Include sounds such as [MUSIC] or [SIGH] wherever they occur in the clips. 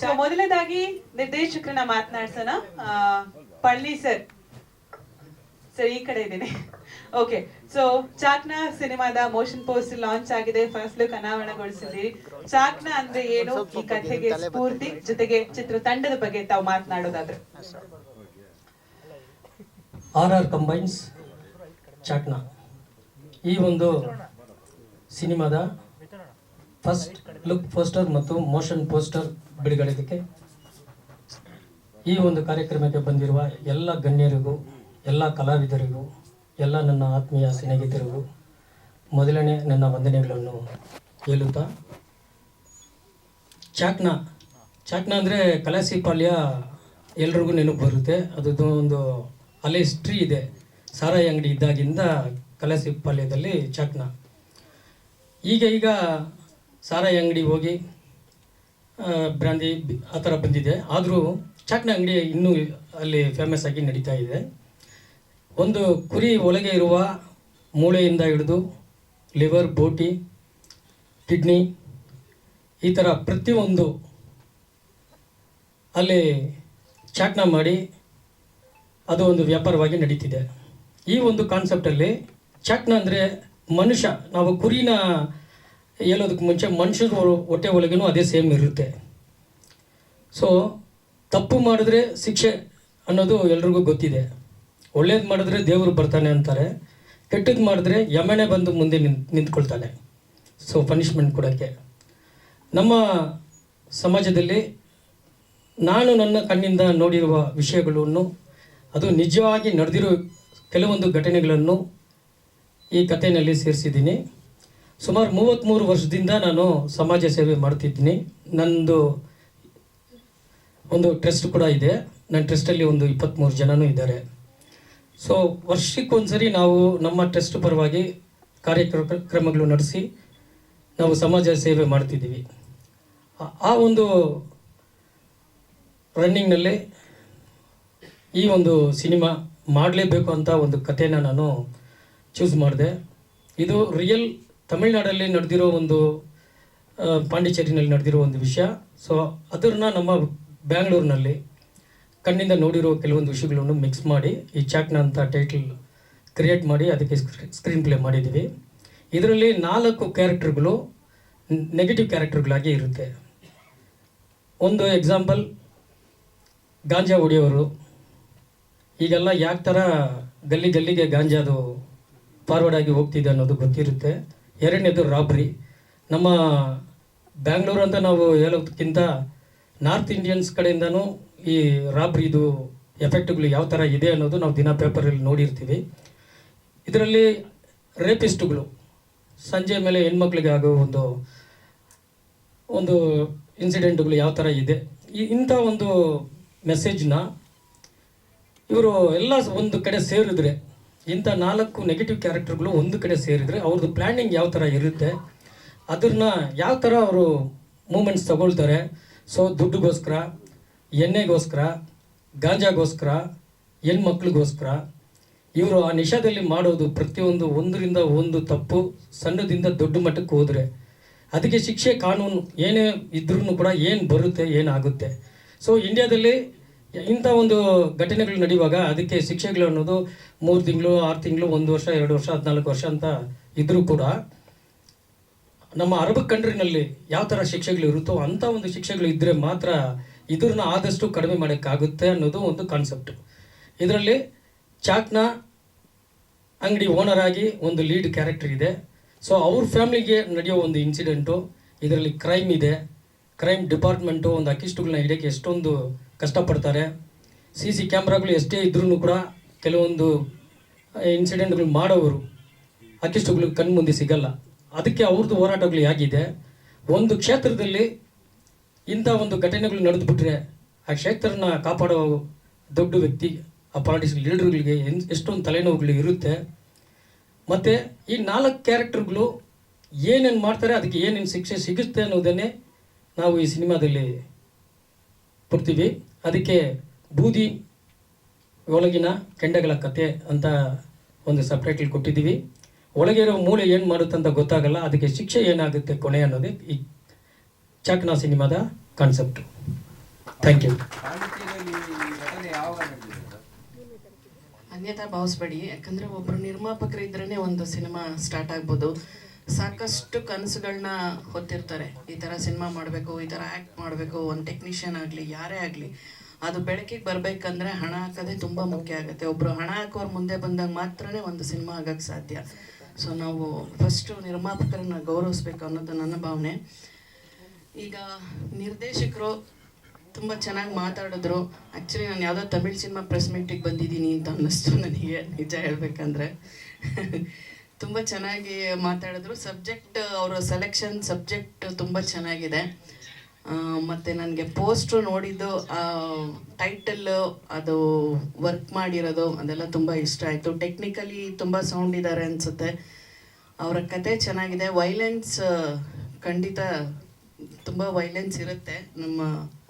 So ಮೊದಲನೇದಾಗಿ ನಿರ್ದೇಶಕರನ್ನ ಮಾತನಾಡ್ಸೋಣ. ಪಳ್ಳಿ sir. Sir ಈ ಕಡೆ ಇದ್ದೀನಿ. ಓಕೆ ಸೊ ಚಾಕ್ನ ಸಿನಿಮಾದ ಮೋಷನ್ ಪೋಸ್ಟ್ ಲಾಂಚ್ ಆಗಿದೆ. ಫಸ್ಟ್ ಲುಕ್ ಅನಾವರಣಗೊಳಿಸಿದ್ದೀರಿ ಚಾಕ್ನ ಅಂದ್ರೆ ಏನು? ಈ ಕಥೆಗೆ ಸ್ಫೂರ್ತಿ ಜೊತೆಗೆ ಚಿತ್ರ ತಂಡದ ಬಗ್ಗೆ ತಾವು ಮಾತನಾಡೋದಾದ್ರೆ. R R combines Chakna. ಈ ಒಂದು ಸಿನಿಮಾದ ಫಸ್ಟ್ ಲುಕ್ ಪೋಸ್ಟರ್ ಮತ್ತು ಮೋಷನ್ ಪೋಸ್ಟರ್ ಬಿಡುಗಡೆಗೆ ಈ ಒಂದು ಕಾರ್ಯಕ್ರಮಕ್ಕೆ ಬಂದಿರುವ ಎಲ್ಲ ಗಣ್ಯರಿಗೂ, ಎಲ್ಲ ಕಲಾವಿದರಿಗೂ, ಎಲ್ಲ ನನ್ನ ಆತ್ಮೀಯ ಸ್ನೇಹಿತರಿಗೂ ಮೊದಲನೇ ನನ್ನ ವಂದನೆಗಳನ್ನು ಹೇಳುತ್ತಾ. ಚಾಕ್ನ ಚಾಕ್ನ ಅಂದರೆ ಕಲಾಸಿ ಪಾಳ್ಯ ಎಲ್ರಿಗೂ ನೆನಪು ಬರುತ್ತೆ. ಅದು ಒಂದು ಅಲೆ ಹಿಸ್ಟ್ರಿ ಇದೆ. ಸಾರಾಯಿ ಅಂಗಡಿ ಇದ್ದಾಗಿಂದ ಕಲಾಸಿ ಚಾಕ್ನ. ಈಗ ಈಗ ಸಾರಾಯಿ ಅಂಗಡಿ ಹೋಗಿ ಬ್ರಾಂದಿ ಆ ಥರ ಬಂದಿದೆ. ಆದರೂ ಚಾಕ್ನ ಅಂಗಡಿ ಇನ್ನೂ ಅಲ್ಲಿ ಫೇಮಸ್ ಆಗಿ ನಡೀತಾ ಇದೆ. ಒಂದು ಕುರಿ ಒಳಗೆ ಇರುವ ಮೂಳೆಯಿಂದ ಹಿಡಿದು ಲಿವರ್, ಬೋಟಿ, ಕಿಡ್ನಿ ಈ ಥರ ಪ್ರತಿಯೊಂದು ಅಲ್ಲಿ ಚಾಟ್ನ ಮಾಡಿ ಅದು ಒಂದು ವ್ಯಾಪಾರವಾಗಿ ನಡೀತಿದೆ. ಈ ಒಂದು ಕಾನ್ಸೆಪ್ಟಲ್ಲಿ ಚಾಟ್ನ ಅಂದರೆ ಮನುಷ್ಯ, ನಾವು ಕುರಿನ ಹೇಳೋದಕ್ಕೆ ಮುಂಚೆ ಮನುಷ್ಯರು ಹೊಟ್ಟೆ ಒಳಗೇನೂ ಅದೇ ಸೇಮ್ ಇರುತ್ತೆ. ಸೊ ತಪ್ಪು ಮಾಡಿದ್ರೆ ಶಿಕ್ಷೆ ಅನ್ನೋದು ಎಲ್ರಿಗೂ ಗೊತ್ತಿದೆ. ಒಳ್ಳೇದು ಮಾಡಿದ್ರೆ ದೇವರು ಬರ್ತಾನೆ ಅಂತಾರೆ. ಕೆಟ್ಟದ್ದು ಮಾಡಿದ್ರೆ ಯಮನೆ ಬಂದು ಮುಂದೆ ನಿಂತ್, ನಿಂತ್ಕೊಳ್ತಾನೆ. ಸೊ ಪನಿಷ್ಮೆಂಟ್ ಕೊಡೋಕ್ಕೆ. ನಮ್ಮ ಸಮಾಜದಲ್ಲಿ ನಾನು ನನ್ನ ಕಣ್ಣಿಂದ ನೋಡಿರುವ ವಿಷಯಗಳನ್ನು, ಅದು ನಿಜವಾಗಿ ನಡೆದಿರೋ ಕೆಲವೊಂದು ಘಟನೆಗಳನ್ನು ಈ ಕಥೆಯಲ್ಲಿ ಸೇರಿಸಿದ್ದೀನಿ. ಸುಮಾರು ಮೂವತ್ತ್ಮೂರು ವರ್ಷದಿಂದ ನಾನು ಸಮಾಜ ಸೇವೆ ಮಾಡ್ತಿದ್ದೀನಿ. ನಂದು ಒಂದು ಟ್ರಸ್ಟ್ ಕೂಡ ಇದೆ. ನನ್ನ ಟ್ರಸ್ಟಲ್ಲಿ ಒಂದು ಇಪ್ಪತ್ತ್ಮೂರು ಜನನೂ ಇದ್ದಾರೆ. ಸೊ, ವರ್ಷಕ್ಕೊಂದ್ಸರಿ ನಾವು ನಮ್ಮ ಟ್ರಸ್ಟ್ ಪರವಾಗಿ ಕಾರ್ಯಕ್ರಮ, ಕ್ರಮಗಳು ನಡೆಸಿ ನಾವು ಸಮಾಜ ಸೇವೆ ಮಾಡ್ತಿದ್ದೀವಿ. ಆ ಒಂದು ರನ್ನಿಂಗ್ನಲ್ಲಿ ಈ ಒಂದು ಸಿನಿಮಾ ಮಾಡಲೇಬೇಕು ಅಂತ ಒಂದು ಕಥೆನ ನಾನು ಚೂಸ್ ಮಾಡಿದೆ. ಇದು ರಿಯಲ್ ತಮಿಳ್ನಾಡಲ್ಲಿ ನಡೆದಿರೋ ಒಂದು ಪಾಂಡಿಚೇರಿನಲ್ಲಿ ನಡೆದಿರೋ ಒಂದು ವಿಷಯ. ಸೊ ಅದನ್ನು ನಮ್ಮ ಬ್ಯಾಂಗ್ಳೂರಿನಲ್ಲಿ ಕಣ್ಣಿಂದ ನೋಡಿರೋ ಕೆಲವೊಂದು ವಿಷಯಗಳನ್ನು ಮಿಕ್ಸ್ ಮಾಡಿ, ಈ ಚಾಕ್ನ ಅಂತ ಟೈಟಲ್ ಕ್ರಿಯೇಟ್ ಮಾಡಿ, ಅದಕ್ಕೆ ಸ್ಕ್ರೀನ್ ಪ್ಲೇ ಮಾಡಿದ್ದೀವಿ. ಇದರಲ್ಲಿ ನಾಲ್ಕು ಕ್ಯಾರೆಕ್ಟರ್ಗಳು ನೆಗೆಟಿವ್ ಕ್ಯಾರೆಕ್ಟರ್ಗಳಾಗಿ ಇರುತ್ತೆ. ಒಂದು ಎಕ್ಸಾಂಪಲ್ ಗಾಂಜಾ ಹೊಡೆಯೋರು ಈಗೆಲ್ಲ ಯಾಕೆ ಥರ ಗಲ್ಲಿ ಗಲ್ಲಿಗೆ ಗಾಂಜಾದು ಫಾರ್ವರ್ಡ್ ಆಗಿ ಹೋಗ್ತಿದೆ ಅನ್ನೋದು ಗೊತ್ತಿರುತ್ತೆ. ಎರಡನೇದು ರಾಬ್ರಿ. ನಮ್ಮ ಬ್ಯಾಂಗ್ಳೂರು ಅಂತ ನಾವು ಹೇಳೋದಕ್ಕಿಂತ ನಾರ್ತ್ ಇಂಡಿಯನ್ಸ್ ಕಡೆಯಿಂದನೂ ಈ ರಾಬ್ರಿದು ಎಫೆಕ್ಟ್ಗಳು ಯಾವ ಥರ ಇದೆ ಅನ್ನೋದು ನಾವು ದಿನ ಪೇಪರಲ್ಲಿ ನೋಡಿರ್ತೀವಿ. ಇದರಲ್ಲಿ ರೇಪಿಸ್ಟ್ಗಳು, ಸಂಜೆ ಮೇಲೆ ಹೆಣ್ಮಕ್ಳಿಗೆ ಆಗೋ ಒಂದು ಒಂದು ಇನ್ಸಿಡೆಂಟ್ಗಳು ಯಾವ ಥರ ಇದೆ. ಈ ಇಂಥ ಒಂದು ಮೆಸೇಜ್ನ ಇವರು ಎಲ್ಲ ಒಂದು ಕಡೆ ಸೇರಿದ್ರೆ ಇಂಥ ನಾಲ್ಕು ನೆಗೆಟಿವ್ ಕ್ಯಾರೆಕ್ಟರ್ಗಳು ಒಂದು ಕಡೆ ಸೇರಿದರೆ ಅವ್ರದ್ದು ಪ್ಲ್ಯಾನಿಂಗ್ ಯಾವ ಥರ ಇರುತ್ತೆ ಅದನ್ನ ಯಾವ ಥರ ಅವರು ಮೂಮೆಂಟ್ಸ್ ತಗೊಳ್ತಾರೆ. ಸೊ ದುಡ್ಡುಗೋಸ್ಕರ, ಎಣ್ಣೆಗೋಸ್ಕರ, ಗಾಂಜಾಗೋಸ್ಕರ, ಹೆಣ್ಮಕ್ಳಿಗೋಸ್ಕರ, ಇವರು ಆ ನಿಷಾದಲ್ಲಿ ಮಾಡೋದು ಪ್ರತಿಯೊಂದು ಒಂದರಿಂದ ಒಂದು ತಪ್ಪು, ಸಣ್ಣದಿಂದ ದೊಡ್ಡ ಮಟ್ಟಕ್ಕೆ ಹೋದರೆ. ಅದಕ್ಕೆ ಶಿಕ್ಷೆ ಕಾನೂನು ಏನೇ ಇದ್ರೂ ಕೂಡ ಏನು ಬರುತ್ತೆ, ಏನಾಗುತ್ತೆ. ಸೊ ಇಂಡಿಯಾದಲ್ಲಿ ಇಂಥ ಒಂದು ಘಟನೆಗಳು ನಡೆಯುವಾಗ ಅದಕ್ಕೆ ಶಿಕ್ಷೆಗಳು ಅನ್ನೋದು ಮೂರು ತಿಂಗಳು, ಆರು ತಿಂಗಳು, ಒಂದು ವರ್ಷ, ಎರಡು ವರ್ಷ, ಹದಿನಾಲ್ಕು ವರ್ಷ ಅಂತ ಇದ್ರೂ ಕೂಡ ನಮ್ಮ ಅರಬ್ ಕಂಟ್ರಿನಲ್ಲಿ ಯಾವ ಥರ ಶಿಕ್ಷೆಗಳು ಇರುತ್ತೋ ಅಂಥ ಒಂದು ಶಿಕ್ಷೆಗಳು ಇದ್ದರೆ ಮಾತ್ರ ಇದ್ರನ್ನ ಆದಷ್ಟು ಕಡಿಮೆ ಮಾಡೋಕ್ಕಾಗುತ್ತೆ ಅನ್ನೋದು ಒಂದು ಕಾನ್ಸೆಪ್ಟ್ ಇದರಲ್ಲಿ ಚಾಕ್ನ ಅಂಗಡಿ ಓನರ್ ಆಗಿ ಒಂದು ಲೀಡ್ ಕ್ಯಾರೆಕ್ಟರ್ ಇದೆ. ಸೊ ಅವ್ರ ಫ್ಯಾಮಿಲಿಗೆ ನಡೆಯೋ ಒಂದು ಇನ್ಸಿಡೆಂಟು ಇದರಲ್ಲಿ ಕ್ರೈಮ್ ಇದೆ. ಕ್ರೈಮ್ ಡಿಪಾರ್ಟ್ಮೆಂಟು ಒಂದು ಅಕ್ಕಿಸ್ಟುಗಳನ್ನ ಹಿಡಿಯೋಕ್ಕೆ ಎಷ್ಟೊಂದು ಕಷ್ಟಪಡ್ತಾರೆ. ಸಿ ಸಿ ಕ್ಯಾಮ್ರಾಗಳು ಎಷ್ಟೇ ಇದ್ರೂ ಕೂಡ ಕೆಲವೊಂದು ಇನ್ಸಿಡೆಂಟ್ಗಳು ಮಾಡೋವರು ಅಕ್ಕಿಸ್ಟುಗಳು ಕಣ್ಣು ಮುಂದೆ ಸಿಗಲ್ಲ. ಅದಕ್ಕೆ ಅವ್ರದ್ದು ಹೋರಾಟಗಳು ಹೇಗಿದೆ. ಒಂದು ಕ್ಷೇತ್ರದಲ್ಲಿ ಇಂಥ ಒಂದು ಘಟನೆಗಳು ನಡೆದುಬಿಟ್ರೆ ಆ ಕ್ಷೇತ್ರನ ಕಾಪಾಡೋ ದೊಡ್ಡ ವ್ಯಕ್ತಿ, ಆ ಪಾಲಿಟಿಕ್ಸ್ ಲೀಡರ್ಗಳಿಗೆ ಎಷ್ಟೊಂದು ತಲೆನೋವುಗಳು ಇರುತ್ತೆ. ಮತ್ತು ಈ ನಾಲ್ಕು ಕ್ಯಾರೆಕ್ಟರ್ಗಳು ಏನೇನು ಮಾಡ್ತಾರೆ, ಅದಕ್ಕೆ ಏನೇನು ಶಿಕ್ಷೆ ಸಿಗುತ್ತೆ ಅನ್ನೋದನ್ನೇ ನಾವು ಈ ಸಿನಿಮಾದಲ್ಲಿ ಕೊಡ್ತೀವಿ. ಅದಕ್ಕೆ ಬೂದಿ ಒಳಗಿನ ಕೆಂಡಗಳ ಕತೆ ಅಂತ ಒಂದು ಸಪ್ರೇಟ್ಲಿ ಕೊಟ್ಟಿದ್ದೀವಿ. ಒಳಗಿರೋ ಮೂಳೆ ಏನು ಮಾಡುತ್ತೆ ಅಂತ ಗೊತ್ತಾಗಲ್ಲ, ಅದಕ್ಕೆ ಶಿಕ್ಷೆ ಏನಾಗುತ್ತೆ ಕೊನೆ ಅನ್ನೋದೇ ಈ ಚಾಕ್ನಾ ಸಿನಿಮಾದ ಕಾನ್ಸೆಪ್ಟು ಥ್ಯಾಂಕ್ ಯು ಅನ್ಯತಾ ಭಾವಿಸ್ಬೇಡಿ, ಯಾಕಂದರೆ ಒಬ್ಬರು ನಿರ್ಮಾಪಕರಿದ್ರೇ ಒಂದು ಸಿನಿಮಾ ಸ್ಟಾರ್ಟ್ ಆಗ್ಬೋದು. ಸಾಕಷ್ಟು ಕನಸುಗಳನ್ನ ಹೊತ್ತಿರ್ತಾರೆ. ಈ ಥರ ಸಿನಿಮಾ ಮಾಡಬೇಕು, ಈ ಥರ ಆ್ಯಕ್ಟ್ ಮಾಡಬೇಕು, ಒಂದು ಟೆಕ್ನಿಷಿಯನ್ ಆಗಲಿ, ಯಾರೇ ಆಗಲಿ, ಅದು ಬೆಳಕಿಗೆ ಬರಬೇಕಂದ್ರೆ ಹಣ ಹಾಕೋದೇ ತುಂಬ ಮುಖ್ಯ ಆಗುತ್ತೆ. ಒಬ್ಬರು ಹಣ ಹಾಕೋರು ಮುಂದೆ ಬಂದಾಗ ಮಾತ್ರನೇ ಒಂದು ಸಿನಿಮಾ ಆಗೋಕ್ಕೆ ಸಾಧ್ಯ. ಸೊ ನಾವು ಫಸ್ಟು ನಿರ್ಮಾಪಕರನ್ನ ಗೌರವಿಸ್ಬೇಕು ಅನ್ನೋದು ನನ್ನ ಭಾವನೆ. ಈಗ ನಿರ್ದೇಶಕರು ತುಂಬ ಚೆನ್ನಾಗಿ ಮಾತಾಡಿದ್ರು. ಆ್ಯಕ್ಚುಲಿ ನಾನು ಯಾವುದೋ ತಮಿಳು ಸಿನಿಮಾ ಪ್ರೆಸ್ ಮೀಟಿಗೆ ಬಂದಿದ್ದೀನಿ ಅಂತ ಅನ್ನಿಸ್ತು ನನಗೆ, ನಿಜ ಹೇಳ್ಬೇಕಂದ್ರೆ. ತುಂಬ ಚೆನ್ನಾಗಿ ಮಾತಾಡಿದ್ರು. ಸಬ್ಜೆಕ್ಟ್ ಅವರ ಸೆಲೆಕ್ಷನ್ ಸಬ್ಜೆಕ್ಟ್ ತುಂಬ ಚೆನ್ನಾಗಿದೆ. ಮತ್ತು ನನಗೆ ಪೋಸ್ಟ್ರು ನೋಡಿದ್ದು ಟೈಟಲ್ಲು ಅದು ವರ್ಕ್ ಮಾಡಿರೋದು, ಅದೆಲ್ಲ ತುಂಬ ಇಷ್ಟ ಆಯಿತು. ಟೆಕ್ನಿಕಲಿ ತುಂಬ ಸೌಂಡ್ ಇದ್ದಾರೆ ಅನಿಸುತ್ತೆ. ಅವರ ಕತೆ ಚೆನ್ನಾಗಿದೆ. ವೈಲೆನ್ಸ್ ಖಂಡಿತ ತುಂಬ ವೈಲೆನ್ಸ್ ಇರುತ್ತೆ. ನಮ್ಮ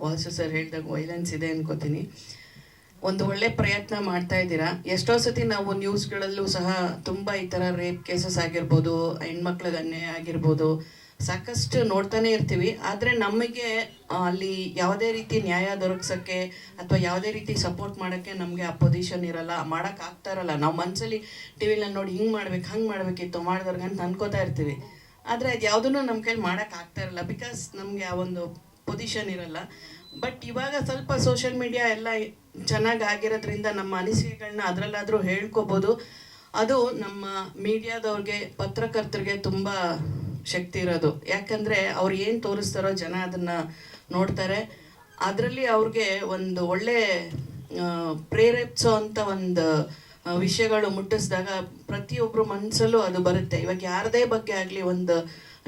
ವಾಸು ಸರ್ ಹೇಳಿದಾಗ ವೈಲೆನ್ಸ್ ಇದೆ ಅನ್ಕೋತೀನಿ. ಒಂದು ಒಳ್ಳೆ ಪ್ರಯತ್ನ ಮಾಡ್ತಾ ಇದ್ದೀರಾ? ಎಷ್ಟೋ ಸತಿ ನಾವು ನ್ಯೂಸ್ಗಳಲ್ಲೂ ಸಹ ತುಂಬ ಈ ಥರ ರೇಪ್ ಕೇಸಸ್ ಆಗಿರ್ಬೋದು, ಹೆಣ್ಮಕ್ಳಿಗೆ ಅನ್ಯಾಯ ಆಗಿರ್ಬೋದು, ಸಾಕಷ್ಟು ನೋಡ್ತಾನೆ ಇರ್ತೀವಿ. ಆದರೆ ನಮಗೆ ಅಲ್ಲಿ ಯಾವುದೇ ರೀತಿ ನ್ಯಾಯ ದೊರಕಿಸೋಕ್ಕೆ ಅಥವಾ ಯಾವುದೇ ರೀತಿ ಸಪೋರ್ಟ್ ಮಾಡೋಕ್ಕೆ ನಮಗೆ ಆ ಪೊಸಿಷನ್ ಇರಲ್ಲ. ಆಗ್ತಾ ಇರಲ್ಲ. ನಾವು ಮನಸ್ಸಲ್ಲಿ ಟಿ ವಿನಲ್ಲಿ ನೋಡಿ ಹಿಂಗೆ ಮಾಡ್ಬೇಕು, ಹಂಗೆ ಮಾಡಬೇಕಿತ್ತು ಮಾಡಿದವ್ರಿಗೆ ಅಂತ ಅನ್ಕೋತಾ ಇರ್ತೀವಿ. ಆದರೆ ಅದು ಯಾವುದನ್ನು ನಮ್ಮ ಕೈಲಿ ಮಾಡೋಕ್ಕಾಗ್ತಾ ಇರಲ್ಲ. ಬಿಕಾಸ್ ನಮಗೆ ಆ ಒಂದು ಪೊಸಿಷನ್ ಇರಲ್ಲ. ಬಟ್ ಇವಾಗ ಸ್ವಲ್ಪ ಸೋಷಿಯಲ್ ಮೀಡಿಯಾ ಎಲ್ಲ ಚೆನ್ನಾಗಿ ಆಗಿರೋದ್ರಿಂದ ನಮ್ಮ ಅನಿಸಿಕೆಗಳನ್ನ ಅದರಲ್ಲಾದರೂ ಹೇಳ್ಕೊಬೋದು. ಅದು ನಮ್ಮ ಮೀಡಿಯಾದವ್ರಿಗೆ, ಪತ್ರಕರ್ತರಿಗೆ ತುಂಬ ಶಕ್ತಿ ಇರೋದು. ಯಾಕಂದರೆ ಅವ್ರು ಏನು ತೋರಿಸ್ತಾರೋ ಜನ ಅದನ್ನು ನೋಡ್ತಾರೆ. ಅದರಲ್ಲಿ ಅವ್ರಿಗೆ ಒಂದು ಒಳ್ಳೆ ಪ್ರೇರೇಪಿಸೋ ಅಂಥ ಒಂದು ವಿಷಯಗಳು ಮುಟ್ಟಿಸಿದಾಗ ಪ್ರತಿಯೊಬ್ಬರು ಮನಸ್ಸಲ್ಲೂ ಅದು ಬರುತ್ತೆ. ಇವಾಗ ಯಾರದೇ ಬಗ್ಗೆ ಆಗಲಿ ಒಂದು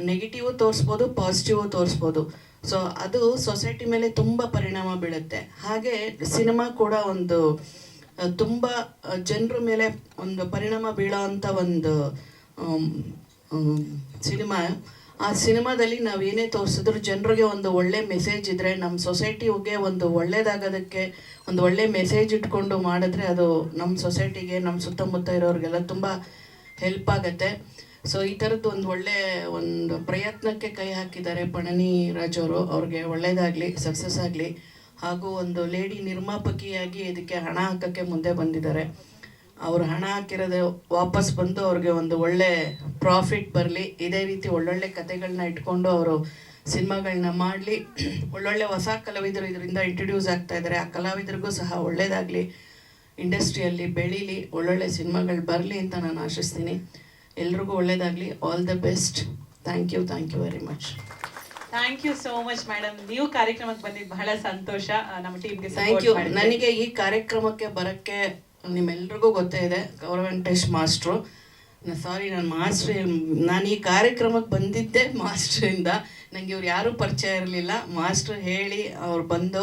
ನೆಗೆಟಿವ್ ತೋರಿಸ್ಬೋದು ಪಾಸಿಟಿವ್ ತೋರಿಸ್ಬೋದು. ಸೊ ಅದು ಸೊಸೈಟಿ ಮೇಲೆ ತುಂಬ ಪರಿಣಾಮ ಬೀಳುತ್ತೆ. ಹಾಗೆ ಸಿನಿಮಾ ಕೂಡ ಒಂದು ತುಂಬ ಜನರ ಮೇಲೆ ಒಂದು ಪರಿಣಾಮ ಬೀಳೋ ಅಂಥ ಒಂದು ಸಿನಿಮಾ ಆ ಸಿನಿಮಾದಲ್ಲಿ ನಾವು ಏನೇ ತೋರಿಸಿದ್ರು ಜನರಿಗೆ ಒಂದು ಒಳ್ಳೆ ಮೆಸೇಜ್ ಇದ್ದರೆ ನಮ್ಮ ಸೊಸೈಟಿಗೆ ಒಂದು ಒಳ್ಳೇದಾಗೋದಕ್ಕೆ ಒಂದು ಒಳ್ಳೆ ಮೆಸೇಜ್ ಇಟ್ಕೊಂಡು ಮಾಡಿದ್ರೆ ಅದು ನಮ್ಮ ಸೊಸೈಟಿಗೆ ನಮ್ಮ ಸುತ್ತಮುತ್ತ ಇರೋರಿಗೆಲ್ಲ ತುಂಬ ಹೆಲ್ಪ್ ಆಗುತ್ತೆ. ಸೊ ಈ ಥರದ್ದು ಒಂದು ಒಳ್ಳೆ ಒಂದು ಪ್ರಯತ್ನಕ್ಕೆ ಕೈ ಹಾಕಿದ್ದಾರೆ ಪಣನಿ ರಾಜ್ ಅವರು. ಅವ್ರಿಗೆ ಒಳ್ಳೇದಾಗಲಿ ಸಕ್ಸಸ್ ಆಗಲಿ. ಹಾಗೂ ಒಂದು ಲೇಡಿ ನಿರ್ಮಾಪಕಿಯಾಗಿ ಇದಕ್ಕೆ ಹಣ ಹಾಕೋಕ್ಕೆ ಮುಂದೆ ಬಂದಿದ್ದಾರೆ. ಅವರು ಹಣ ಹಾಕಿರೋದು ವಾಪಸ್ ಬಂದು ಅವ್ರಿಗೆ ಒಂದು ಒಳ್ಳೆ ಪ್ರಾಫಿಟ್ ಬರಲಿ. ಇದೇ ರೀತಿ ಒಳ್ಳೊಳ್ಳೆ ಕತೆಗಳನ್ನ ಇಟ್ಕೊಂಡು ಅವರು ಸಿನಿಮಾಗಳನ್ನ ಮಾಡಲಿ. ಒಳ್ಳೊಳ್ಳೆ ಹೊಸ ಕಲಾವಿದರು ಇದರಿಂದ ಇಂಟ್ರಡ್ಯೂಸ್ ಆಗ್ತಾ ಇದ್ದಾರೆ ಆ ಕಲಾವಿದರಿಗೂ ಸಹ ಒಳ್ಳೆಯದಾಗಲಿ ಇಂಡಸ್ಟ್ರಿಯಲ್ಲಿ ಬೆಳೀಲಿ. ಒಳ್ಳೊಳ್ಳೆ ಸಿನಿಮಾಗಳು ಬರಲಿ ಅಂತ ನಾನು ಆಶಿಸ್ತೀನಿ. ಎಲ್ರಿಗೂ ಒಳ್ಳೇದಾಗಲಿ. All the best thank you thank you very much thank you so much madam ನೀವು ಕಾರ್ಯಕ್ರಮಕ್ಕೆ ಬಂದಿದ್ದು ಬಹಳ ಸಂತೋಷ. ನಮ್ಮ ಟೀಮ್ಗೆ ಥ್ಯಾಂಕ್ ಯು ನನಗೆ ಈ ಕಾರ್ಯಕ್ರಮಕ್ಕೆ ಬರೋಕ್ಕೆ ನಿಮ್ಮೆಲ್ರಿಗೂ ಗೊತ್ತೇ ಇದೆ ಗೌರವೆಂಟೇಶ್ ಮಾಸ್ಟ್ರು. ಸಾರಿ, ನಾನು ಮಾಸ್ಟ್ರ್ ನಾನು ಈ ಕಾರ್ಯಕ್ರಮಕ್ಕೆ ಬಂದಿದ್ದೆ ಮಾಸ್ಟ್ರಿಂದ. ನನಗೆ ಇವ್ರು ಯಾರೂ ಪರಿಚಯ ಇರಲಿಲ್ಲ. ಮಾಸ್ಟ್ರ್ ಹೇಳಿ, ಅವ್ರು ಬಂದು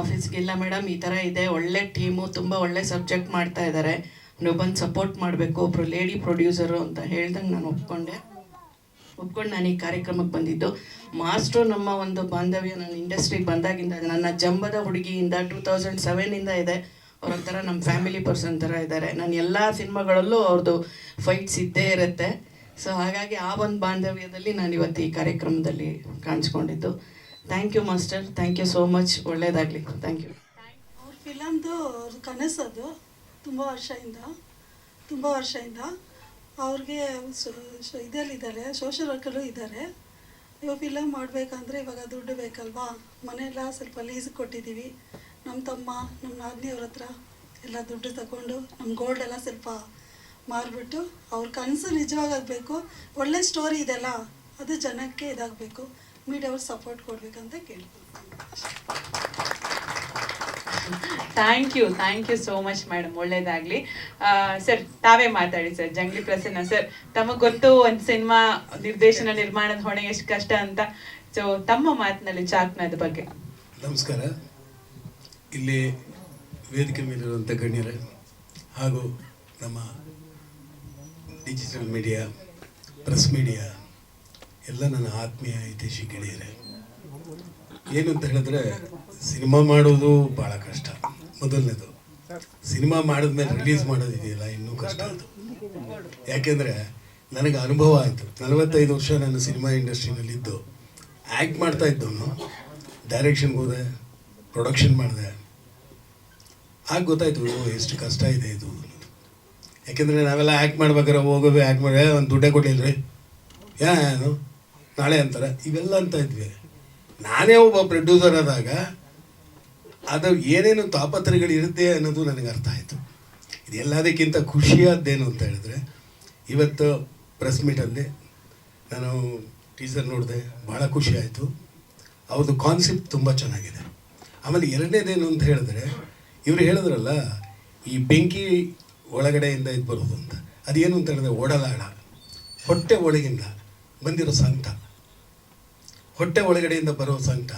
ಆಫೀಸ್ಗೆ, ಇಲ್ಲ ಮೇಡಮ್ ಈ ಥರ ಇದೆ, ಒಳ್ಳೆ ಟೀಮು, ತುಂಬ ಒಳ್ಳೆ ಸಬ್ಜೆಕ್ಟ್ ಮಾಡ್ತಾ ಇದ್ದಾರೆ ನೀವು ಬಂದು ಸಪೋರ್ಟ್ ಮಾಡಬೇಕು ಒಬ್ಬರು ಲೇಡಿ ಪ್ರೊಡ್ಯೂಸರು ಅಂತ ಹೇಳ್ದಂಗೆ ನಾನು ಒಪ್ಕೊಂಡೆ. ಒಪ್ಕೊಂಡು ನಾನು ಈ ಕಾರ್ಯಕ್ರಮಕ್ಕೆ ಬಂದಿದ್ದು. ಮಾಸ್ಟ್ರು ನಮ್ಮ ಒಂದು ಬಾಂಧವ್ಯ, ನನ್ನ ಇಂಡಸ್ಟ್ರಿಗೆ ಬಂದಾಗಿಂದ ನನ್ನ ಜಂಬದ ಹುಡುಗಿಯಿಂದ, ಟೂ ತೌಸಂಡ್ ಸೆವೆನಿಂದ ಇದೆ. ಅವ್ರೊಂಥರ ನಮ್ಮ ಫ್ಯಾಮಿಲಿ ಪರ್ಸನ್ ಥರ ಇದ್ದಾರೆ ನಾನು ಎಲ್ಲ ಸಿನಿಮಾಗಳಲ್ಲೂ ಅವ್ರದ್ದು ಫೈಟ್ಸ್ ಇದ್ದೇ ಇರುತ್ತೆ. ಸೊ ಹಾಗಾಗಿ ಆ ಒಂದು ಬಾಂಧವ್ಯದಲ್ಲಿ ನಾನು ಇವತ್ತು ಈ ಕಾರ್ಯಕ್ರಮದಲ್ಲಿ ಕಾಣಿಸ್ಕೊಂಡಿದ್ದು. Thank you master thank you so much ಒಳ್ಳೆಯದಾಗಲಿ ಥ್ಯಾಂಕ್ ಯು ಅವ್ರ ಫಿಲಮ್ದು ಅವ್ರ ಕನಸದು. ತುಂಬ ವರ್ಷದಿಂದ. ತುಂಬ ವರ್ಷದಿಂದ. ಅವ್ರಿಗೆ ಇದರಲ್ಲಿದ್ದಾರೆ ಸೋಷಲ್ ವರ್ಕಲ್ಲೂ ಇದ್ದಾರೆ. ಇವಾಗ ಫಿಲಮ್ ಮಾಡಬೇಕಂದ್ರೆ ಇವಾಗ ದುಡ್ಡು ಬೇಕಲ್ವಾ? ಮನೆಯೆಲ್ಲ ಸ್ವಲ್ಪ ಲೀಸ್ ಕೊಟ್ಟಿದ್ದೀವಿ. ನಮ್ಮ ತಮ್ಮ ನಮ್ಮ ನಾದಿನಿಯವ್ರ ಹತ್ರ ಎಲ್ಲ ದುಡ್ಡು ತಗೊಂಡು ನಮ್ಮ ಗೋಲ್ಡ್ ಎಲ್ಲ ಸ್ವಲ್ಪ ಮಾರಿಬಿಟ್ಟು ಅವ್ರ ಕನಸು ನಿಜವಾಗಬೇಕು ಒಳ್ಳೆ ಸ್ಟೋರಿ ಇದೆಲ್ಲ ಅದು ಜನಕ್ಕೆ ಇದಾಗಬೇಕು. ಮೀಡಿಯವ್ರು ಸಪೋರ್ಟ್ ಕೊಡಬೇಕಂತ ಕೇಳ್ತೀನಿ. Thank you thank you so much madam ಒಳ್ಳೇದಾಗ್ಲಿ. ಸರ್ ತಾವೇ ಮಾತಾಡಿ ಸರ್ ಜಂಗ್ಲಿ ಪ್ರಸನ್ನ ಸರ್ ತಮಗೆ ಗೊತ್ತು ಒಂದು ಸಿನಿಮಾ ನಿರ್ದೇಶನ ನಿರ್ಮಾಣದ ಹೊಣೆ ಎಷ್ಟು ಕಷ್ಟ ಅಂತ. ಸೊ ತಮ್ಮ ಮಾತಿನಲ್ಲಿ ಚಾಕ್ನದ ಬಗ್ಗೆ. ನಮಸ್ಕಾರ. ಇಲ್ಲಿ ವೇದಿಕೆ ಮೇಲಿರುವಂಥ ಗಣ್ಯರೇ ಹಾಗೂ ನಮ್ಮ ಡಿಜಿಟಲ್ ಮೀಡಿಯಾ ಪ್ರೆಸ್ ಮೀಡಿಯಾ ಎಲ್ಲ ನನ್ನ ಆತ್ಮೀಯ ಹಿತೈಷಿ ಗೆಳೆಯರೇ. ಏನು ಅಂತ ಹೇಳಿದ್ರೆ, ಸಿನಿಮಾ ಮಾಡೋದು ಭಾಳ ಕಷ್ಟ. ಮೊದಲನೇದು, ಸಿನಿಮಾ ಮಾಡಿದ್ಮೇಲೆ ರಿಲೀಸ್ ಮಾಡೋದಿದೆಯಲ್ಲ ಇನ್ನೂ ಕಷ್ಟ ಅದು. ಯಾಕೆಂದರೆ, ನನಗೆ ಅನುಭವ ಆಯಿತು. ನಲವತ್ತೈದು ವರ್ಷ ನಾನು ಸಿನಿಮಾ ಇಂಡಸ್ಟ್ರಿನಲ್ಲಿದ್ದು. ಆ್ಯಕ್ಟ್ ಮಾಡ್ತಾ ಇದ್ದವನು. ಡೈರೆಕ್ಷನ್ಗೆ ಹೋದೆ ಪ್ರೊಡಕ್ಷನ್ ಮಾಡಿದೆ. ಆಗ ಗೊತ್ತಾಯ್ತು ಎಷ್ಟು ಕಷ್ಟ ಇದೆ ಇದು. ಯಾಕೆಂದರೆ ನಾವೆಲ್ಲ ಆ್ಯಕ್ಟ್ ಮಾಡ್ಬೇಕಾರೆ ಹೋಗೋದು ಆ್ಯಕ್ಟ್ ಮಾಡಿ ಒಂದು ದುಡ್ಡೇ ಕೊಟ್ಟಿಲ್ರಿ ಏನು? ನಾಳೆ ಅಂತಾರೆ. ಇವೆಲ್ಲ ಅಂತ ಇದ್ವಿ. ನಾನೇ ಒಬ್ಬ ಪ್ರೊಡ್ಯೂಸರ್ ಆದಾಗ ಅದು ಏನೇನು ತಾಪತ್ರಗಳು ಇರುತ್ತೆ ಅನ್ನೋದು ನನಗೆ ಅರ್ಥ ಆಯಿತು. ಇದೆಲ್ಲದಕ್ಕಿಂತ ಖುಷಿಯಾದ್ದೇನು ಅಂತ ಹೇಳಿದ್ರೆ, ಇವತ್ತು ಪ್ರೆಸ್ ಮೀಟಲ್ಲಿ ನಾನು ಟೀಸರ್ ನೋಡಿದೆ ಭಾಳ ಖುಷಿ ಆಯಿತು. ಅವ್ರದ್ದು ಕಾನ್ಸೆಪ್ಟ್ ತುಂಬ ಚೆನ್ನಾಗಿದೆ. ಆಮೇಲೆ ಎರಡನೇದೇನು ಅಂತ ಹೇಳಿದ್ರೆ ಇವರು ಹೇಳಿದ್ರಲ್ಲ, ಈ ಬೆಂಕಿ ಒಳಗಡೆಯಿಂದ ಇದು ಬರೋದು ಅಂತ. ಅದೇನು ಅಂತ ಹೇಳಿದ್ರೆ ಒಡಲಾಡ ಹೊಟ್ಟೆ ಒಳಗಿಂದ ಬಂದಿರೋ ಸಂಕಟ. ಹೊಟ್ಟೆ ಒಳಗಡೆಯಿಂದ ಬರೋ ಸಂಕಟ.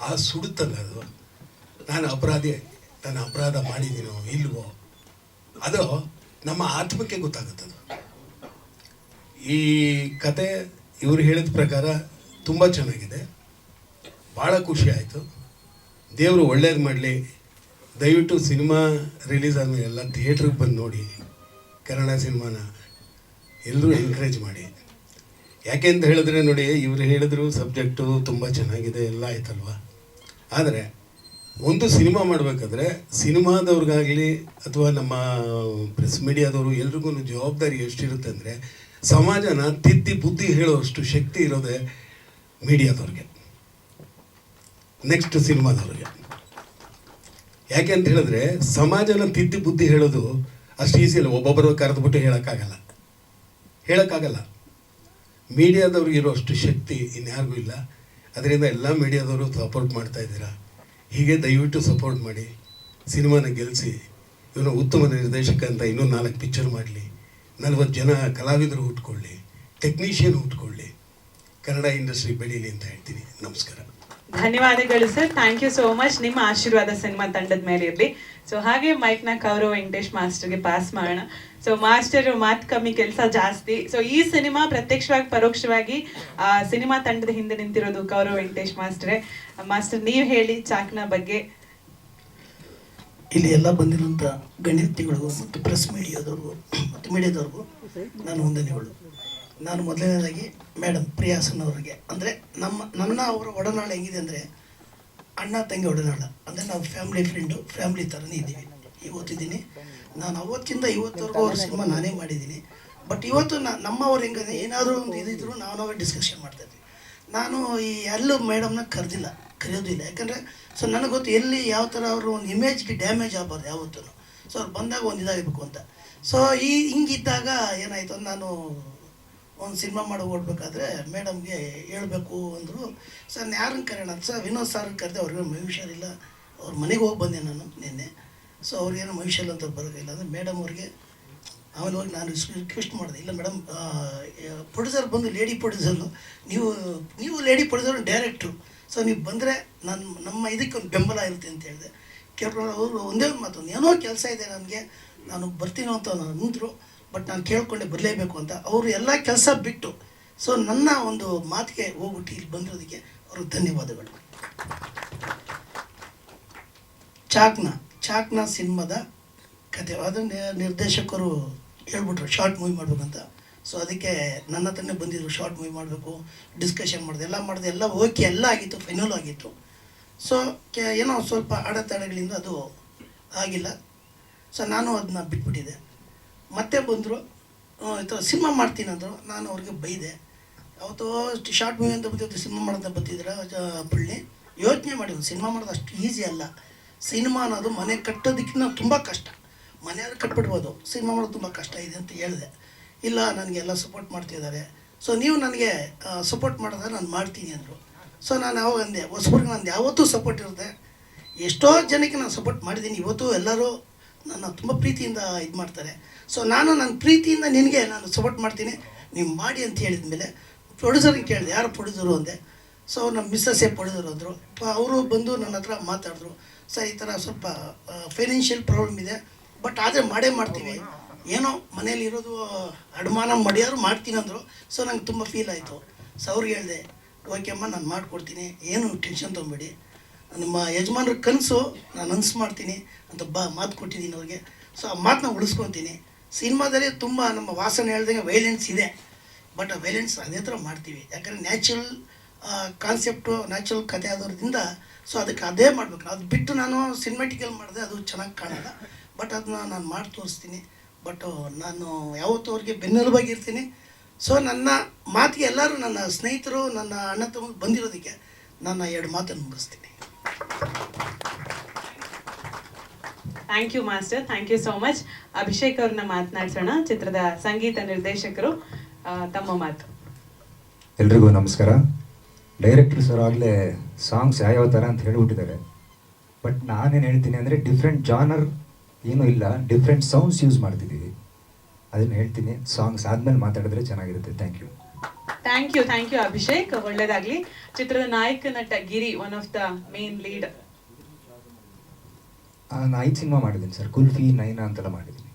ಆ ಸುಡುತ್ತಲ್ಲ ಅದು? ನಾನು ಅಪರಾಧಿ, ನಾನು ಅಪರಾಧ ಮಾಡಿದ್ದೀನೋ ಇಲ್ವೋ? ಅದು ನಮ್ಮ ಆತ್ಮಕ್ಕೆ ಗೊತ್ತಾಗುತ್ತದು. ಈ ಕತೆ ಇವರು ಹೇಳಿದ ಪ್ರಕಾರ ತುಂಬ ಚೆನ್ನಾಗಿದೆ. ಭಾಳ ಖುಷಿ ಆಯಿತು. ದೇವರು ಒಳ್ಳೇದು ಮಾಡಲಿ. ದಯವಿಟ್ಟು ಸಿನಿಮಾ ರಿಲೀಸ್ ಆದಮೇಲೆ ಎಲ್ಲ ಥಿಯೇಟ್ರಿಗೆ ಬಂದು ನೋಡಿ, ಕನ್ನಡ ಸಿನಿಮಾನ ಎಲ್ಲರೂ ಎನ್ಕರೇಜ್ ಮಾಡಿ. ಯಾಕೆ ಅಂತ ಹೇಳಿದ್ರೆ ನೋಡಿ, ಇವರು ಹೇಳಿದ್ರು ಸಬ್ಜೆಕ್ಟು ತುಂಬ ಚೆನ್ನಾಗಿದೆ, ಎಲ್ಲ ಆಯ್ತಲ್ವ? ಆದರೆ, ಒಂದು ಸಿನಿಮಾ ಮಾಡಬೇಕಾದ್ರೆ ಸಿನಿಮಾದವ್ರಿಗಾಗಲಿ ಅಥವಾ ನಮ್ಮ ಪ್ರೆಸ್ ಮೀಡಿಯಾದವರು ಎಲ್ರಿಗೂ ಜವಾಬ್ದಾರಿ ಎಷ್ಟಿರುತ್ತೆ ಅಂದರೆ, ಸಮಾಜನ ತಿದ್ದಿ ಬುದ್ಧಿ ಹೇಳೋಷ್ಟು ಶಕ್ತಿ ಇರೋದೇ ಮೀಡಿಯಾದವ್ರಿಗೆ ನೆಕ್ಸ್ಟ್ ಸಿನಿಮಾದವ್ರಿಗೆ. ಯಾಕೆ ಅಂತ ಹೇಳಿದ್ರೆ ಸಮಾಜನ ತಿದ್ದಿ ಬುದ್ಧಿ ಹೇಳೋದು ಅಷ್ಟು ಈಸಿ ಇಲ್ಲ ಒಬ್ಬೊಬ್ಬರು ಕರೆದ್ಬಿಟ್ಟು ಹೇಳೋಕ್ಕಾಗಲ್ಲ. ಹೇಳೋಕ್ಕಾಗಲ್ಲ. ಮೀಡಿಯಾದವ್ರಿಗೆ ಇರೋಷ್ಟು ಶಕ್ತಿ ಇನ್ಯಾರಿಗೂ ಇಲ್ಲ. ಅದರಿಂದ ಎಲ್ಲ ಮೀಡಿಯಾದವರು ಸಪೋರ್ಟ್ ಮಾಡ್ತಾ ಇದ್ದೀರಾ? ಹೀಗೆ ದಯವಿಟ್ಟು ಸಪೋರ್ಟ್ ಮಾಡಿ. ಸಿನಿಮಾನ ಗೆಲ್ಲಿಸಿ ಇವನು ಉತ್ತಮ ನಿರ್ದೇಶಕ ಅಂತ ಇನ್ನೂ ನಾಲ್ಕು ಪಿಕ್ಚರ್ ಮಾಡಲಿ. ನಲ್ವತ್ತು ಜನ ಕಲಾವಿದರು ಹುಟ್ಕೊಳ್ಳಿ ಟೆಕ್ನಿಷಿಯನ್ ಹುಟ್ಕೊಳ್ಳಿ ಕನ್ನಡ ಇಂಡಸ್ಟ್ರಿ ಬೆಳೀಲಿ ಅಂತ ಹೇಳ್ತೀನಿ. ನಮಸ್ಕಾರ. ಧನ್ಯವಾದಗಳು sir thank you so much ನಿಮ್ಮ ಆಶೀರ್ವಾದ ಸಿನಿಮಾ ತಂಡದ ಮೇಲೆ ಇರಲಿ. ಸೊ ಹಾಗೆ ಮೈಕ್ನ ಕೌರವ್ ವೆಂಕಟೇಶ್ ಮಾಸ್ಟರ್ಗೆ ಪಾಸ್ ಮಾಡೋಣ. ಸೊ ಮಾಸ್ಟರ್, ಮಾತು ಕಮ್ಮಿ, ಕೆಲಸ ಜಾಸ್ತಿ. ಸೊ ಈ ಸಿನಿಮಾ ಪ್ರತ್ಯಕ್ಷವಾಗಿ, ಪರೋಕ್ಷವಾಗಿ, ಆ, ಸಿನಿಮಾ ತಂಡದ ಹಿಂದೆ ನಿಂತಿರೋದು ಕೌರವ್ ವೆಂಕಟೇಶ್ ಮಾಸ್ಟರೇ. ಮಾಸ್ಟರ್, ನೀವು ಹೇಳಿ ಚಾಕ್ನ ಬಗ್ಗೆ. ಇಲ್ಲಿ ಎಲ್ಲ ಬಂದಿರುವಂತ ಗಣ್ಯತಿಗಳಿಗೂ ಮತ್ತು ಪ್ರೆಸ್ ಮೀಡಿಯಾದವ್ರಿಗೂ [CLEARS THROAT] ಮತ್ತು ಮೀಡಿಯಾದವ್ರಿಗೂ ನಾನು ವಂದನೆಗಳು ನಾನು ಮೊದಲನೇದಾಗಿ ಮೇಡಮ್ ಪ್ರಿಯಾಸನ್ ಅವರಿಗೆ ಅಂದರೆ ನಮ್ಮ, ನನ್ನ ಅವರ ಒಡನಾಳ ಹೆಂಗಿದೆ ಅಂದರೆ ಅಣ್ಣ ತಂಗಿ ಒಡನಾಳ. ಅಂದರೆ ನಾವು ಫ್ಯಾಮಿಲಿ ಫ್ರೆಂಡು, ಫ್ಯಾಮಿಲಿ ಥರನೇ ಇದ್ದೀವಿ. ಇವತ್ತಿದ್ದೀನಿ. ನಾನು ಅವತ್ತಿಂದ ಇವತ್ತವರೆಗೂ ಅವ್ರ ಸಿನಿಮಾ ನಾನೇ ಮಾಡಿದ್ದೀನಿ. ಬಟ್ ಇವತ್ತು ನಮ್ಮವ್ರು ಹೆಂಗಂದ್ರೆ ಏನಾದರೂ ಒಂದು ಇದಿದ್ರು ನಾವು ನಾವೇ ಡಿಸ್ಕಷನ್ ಮಾಡ್ತಾಯಿದ್ವಿ ನಾನು ಈ ಎಲ್ಲೂ ಮೇಡಮ್ನ ಕರೆದಿಲ್ಲ ಕರೆಯೋದಿಲ್ಲ ಯಾಕಂದರೆ, ಸೊ ನನಗೆ ಗೊತ್ತು ಎಲ್ಲಿ ಯಾವ ಥರ ಅವರು ಒಂದು ಇಮೇಜ್ಗೆ ಡ್ಯಾಮೇಜ್ ಆಗಬಾರ್ದು ಯಾವತ್ತೂ ಸೊ ಅವ್ರು ಬಂದಾಗ ಒಂದು ಇದಾಗಬೇಕು ಅಂತ. ಸೊ ಈ ಹಿಂಗಿದ್ದಾಗ ಏನಾಯಿತು, ನಾನು ಒಂದು ಸಿನಿಮಾ ಮಾಡಿ ಓಡಬೇಕಾದ್ರೆ ಮೇಡಮ್ಗೆ ಹೇಳಬೇಕು ಅಂದರು. ಸರ್ ಯಾರನ್ನು ಕರೆಯೋಣ ಸರ್, ವಿನೋದ್ ಸರ್ ಕರೆದೆ ಅವ್ರಿಗೆ ಮೈ ಹುಷಾರಿಲ್ಲ ಅವ್ರ ಮನೆಗೆ ಹೋಗಿ ಬಂದೆ ನಾನು ನಿನ್ನೆ. ಸೊ ಅವ್ರಿಗೇನು ಮಹಿಷಲ್ ಅಂತ ಬರೋದಿಲ್ಲ ಅಂದರೆ ಮೇಡಮ್ ಅವ್ರಿಗೆ ಆಮೇಲೆ ಹೋಗಿ ನಾನು ರಿಕ್ವೆಸ್ಟ್ ಮಾಡಿದೆ. ಇಲ್ಲ ಮೇಡಮ್ ಪ್ರೊಡ್ಯೂಸರ್ ಬಂದು ಲೇಡಿ ಪ್ರೊಡ್ಯೂಸರು. ನೀವು ನೀವು ಲೇಡಿ ಪ್ರೊಡ್ಯೂಸರ್ ಡೈರೆಕ್ಟ್ರು. ಸೊ ನೀವು ಬಂದರೆ ನಾನು, ನಮ್ಮ ಇದಕ್ಕೆ ಒಂದು ಬೆಂಬಲ ಇರುತ್ತೆ ಅಂತ ಹೇಳಿದೆ. ಕೆಲವರು ಅವರು ಒಂದೇ ಮಾತು. ಏನೋ ಕೆಲಸ ಇದೆ ನನಗೆ. ನಾನು ಬರ್ತೀನೋ ಅಂತ ನಾನು ನಿಂತರು ಬಟ್ ನಾನು ಕೇಳ್ಕೊಂಡೆ ಬರಲೇಬೇಕು ಅಂತ. ಅವರು ಎಲ್ಲ ಕೆಲಸ ಬಿಟ್ಟು. ಸೊ ನನ್ನ ಒಂದು ಮಾತಿಗೆ ಹೋಗ್ಬಿಟ್ಟು ಇಲ್ಲಿ ಬಂದಿರೋದಕ್ಕೆ ಅವರು ಧನ್ಯವಾದಗಳು. ಚಾಕ್ನ ಚಾಕ್ನ ಸಿನಿಮಾದ ಕತೆ. ಅದು ನಿರ್ದೇಶಕರು ಹೇಳ್ಬಿಟ್ರು, ಶಾರ್ಟ್ ಮೂವಿ ಮಾಡ್ಬೇಕಂತ ಸೊ ಅದಕ್ಕೆ ನನ್ನ ಹತ್ರನೇ ಬಂದಿದ್ರು, ಶಾರ್ಟ್ ಮೂವಿ ಮಾಡಬೇಕು, ಡಿಸ್ಕಷನ್ ಮಾಡಿದೆ, ಎಲ್ಲ ಮಾಡಿದೆ, ಎಲ್ಲ ಓಕೆ, ಎಲ್ಲ ಆಗಿತ್ತು, ಫೈನಲ್ ಆಗಿತ್ತು. ಸೊ ಏನೋ ಸ್ವಲ್ಪ ಅಡೆತಡೆಗಳಿಂದ ಅದು ಆಗಿಲ್ಲ. ಸೊ ನಾನು ಅದನ್ನ ಬಿಟ್ಬಿಟ್ಟಿದ್ದೆ. ಮತ್ತೆ ಬಂದರು ಸಿನಿಮಾ ಮಾಡ್ತೀನಿ ಅಂದರು. ನಾನು ಅವ್ರಿಗೆ ಬೈದೆ. ಅವತ್ತು ಶಾರ್ಟ್ ಮೂವಿ ಅಂತ ಬರ್ತಿತ್ತು ಸಿನಿಮಾ ಮಾಡೋದಂತ ಬರ್ತಿದ್ರೆ ಪುಳ್ಳಿ? ಯೋಚನೆ ಮಾಡಿ ಸಿನಿಮಾ ಮಾಡೋದು ಅಷ್ಟು ಈಸಿ ಅಲ್ಲ. ಸಿನಿಮಾ ಅನ್ನೋದು ಮನೆ ಕಟ್ಟೋದಕ್ಕಿಂತ ತುಂಬ ಕಷ್ಟ. ಮನೆಯಲ್ಲಿ ಕಟ್ಬಿಡ್ಬೋದು. ಸಿನಿಮಾ ಮಾಡೋದು ತುಂಬ ಕಷ್ಟ ಇದೆ ಅಂತ ಹೇಳಿದೆ. ಇಲ್ಲ, ನನಗೆಲ್ಲ ಸಪೋರ್ಟ್ ಮಾಡ್ತಿದ್ದಾರೆ. ಸೊ ನೀವು ನನಗೆ ಸಪೋರ್ಟ್ ಮಾಡಿದ್ರೆ ನಾನು ಮಾಡ್ತೀನಿ ಅಂದರು. ಸೊ ನಾನು ಅವಾಗ ಅಂದೆ, ಹೊಸಬ್ರಿಗೆ ನಾನು ಯಾವತ್ತೂ ಸಪೋರ್ಟ್ ಇರುತ್ತೆ. ಎಷ್ಟೋ ಜನಕ್ಕೆ ನಾನು ಸಪೋರ್ಟ್ ಮಾಡಿದ್ದೀನಿ. ಇವತ್ತು ಎಲ್ಲರೂ ನನ್ನ ತುಂಬ ಪ್ರೀತಿಯಿಂದ ಇದು ಮಾಡ್ತಾರೆ. ಸೊ ನಾನು ನನ್ನ ಪ್ರೀತಿಯಿಂದ ನಿನಗೆ ನಾನು ಸಪೋರ್ಟ್ ಮಾಡ್ತೀನಿ. ನೀವು ಮಾಡಿ ಅಂತ ಹೇಳಿದ ಮೇಲೆ ಪ್ರೊಡ್ಯೂಸರ್ಗೆ ಕೇಳಿದೆ, ಯಾರು ಪ್ರೊಡ್ಯೂಸರು ಅಂದೆ. ಸೊ ನಮ್ಮ ಮಿಸ್ಸಸ್ಸೇ ಪ್ರೊಡ್ಯೂಸರ್ ಅಂದರು. ಅವರು ಬಂದು ನನ್ನ ಹತ್ರ ಮಾತಾಡಿದ್ರು. ಸರ್ ಈ ಥರ ಸ್ವಲ್ಪ ಫೈನಾನ್ಷಿಯಲ್ ಪ್ರಾಬ್ಲಮ್ ಇದೆ. ಬಟ್ ಆದರೆ ಮಾಡೇ ಮಾಡ್ತೀವಿ. ಏನೋ ಮನೇಲಿ ಇರೋದು ಅಡಮಾನ ಮಡಿಯಾದ್ರು ಮಾಡ್ತೀನಿ ಅಂದರು. ಸೊ ನಂಗೆ ತುಂಬ ಫೀಲ್ ಆಯಿತು. ಸೊ ಅವ್ರಿಗೆ ಹೇಳಿದೆ ಓಕೆ ಅಮ್ಮ ನಾನು ಮಾಡಿಕೊಡ್ತೀನಿ. ಏನು ಟೆನ್ಷನ್ ತೊಗೊಬೇಡಿ. ನಮ್ಮ ಯಜಮಾನ್ರ ಕನಸು ನಾನು ನನಸು ಮಾಡ್ತೀನಿ ಅಂತ ಬ, ಮಾತು ಕೊಟ್ಟಿದ್ದೀನಿ ಅವ್ರಿಗೆ. ಸೊ ಆ ಮಾತನ್ನ ಉಳಿಸ್ಕೊತೀನಿ. ಸಿನಿಮಾದಲ್ಲಿ ತುಂಬ ನಮ್ಮ ವಾಸನೆ ಹೇಳ್ದಂಗೆ ವೈಲೆನ್ಸ್ ಇದೆ. ಬಟ್ ಆ ವೈಲೆನ್ಸ್ ಅದೇ ಥರ ಮಾಡ್ತೀವಿ. ಯಾಕಂದರೆ ನ್ಯಾಚುರಲ್ ಕಾನ್ಸೆಪ್ಟು ನ್ಯಾಚುರಲ್ ಕತೆ ಆದೋದ್ರಿಂದ ಸೊ ಅದಕ್ಕೆ ಅದೇ ಮಾಡಬೇಕು. ಅದು ಬಿಟ್ಟು ನಾನು ಸಿನಿಮೆಟಿಕಲ್ ಮಾಡಿದೆ ಅದು ಚೆನ್ನಾಗಿ ಕಾಣಲ್ಲ. ಬಟ್ ಅದನ್ನ ನಾನು ಮಾಡಿ ತೋರಿಸ್ತೀನಿ. ಬಟ್ ನಾನು ಯಾವತ್ತೂ ಅವ್ರಿಗೆ ಬೆನ್ನೆಲುಬಾಗಿರ್ತೀನಿ ಸೊ ನನ್ನ ಮಾತಿಗೆ ಎಲ್ಲರೂ ನನ್ನ ಸ್ನೇಹಿತರು, ನನ್ನ ಅಣ್ಣ ತಮ್ಮ ಬಂದಿರೋದಕ್ಕೆ ನನ್ನ ಎರಡು ಮಾತನ್ನು ಮುಗಿಸ್ತೀನಿ. Thank you master thank you so much Abhishek ಅವ್ರನ್ನ ಮಾತನಾಡಿಸೋಣ. ಚಿತ್ರದ ಸಂಗೀತ ನಿರ್ದೇಶಕರು ತಮ್ಮ ಮಾತು. ಎಲ್ರಿಗೂ ನಮಸ್ಕಾರ. ಡೈರೆಕ್ಟರ್ ಸರ್ ಆಗಲೇ ಸಾಂಗ್ಸ್ ಯಾವ್ಯಾವ ಥರ ಅಂತ ಹೇಳಿಬಿಟ್ಟಿದ್ದಾರೆ. ಬಟ್ ನಾನೇನು ಹೇಳ್ತೀನಿ ಅಂದರೆ ಡಿಫ್ರೆಂಟ್ ಜಾನರ್ ಏನೂ ಇಲ್ಲ. ಡಿಫ್ರೆಂಟ್ ಸೌಂಡ್ಸ್ ಯೂಸ್ ಮಾಡ್ತಿದ್ದೀವಿ. ಅದನ್ನು ಹೇಳ್ತೀನಿ. ಸಾಂಗ್ಸ್ ಆದಮೇಲೆ ಮಾತಾಡಿದ್ರೆ ಚೆನ್ನಾಗಿರುತ್ತೆ. Thank you thank you thank you Abhishek ಒಳ್ಳೇದಾಗ್ಲಿ. ಚಿತ್ರದ ನಾಯಕ ನಟ Giri one of the main lead ನಾನು ಐದು ಸಿನಿಮಾ ಮಾಡಿದ್ದೀನಿ ಸರ್. ಕುಲ್ಫಿ ನೈನಾ ಅಂತೆಲ್ಲ ಮಾಡಿದ್ದೀನಿ.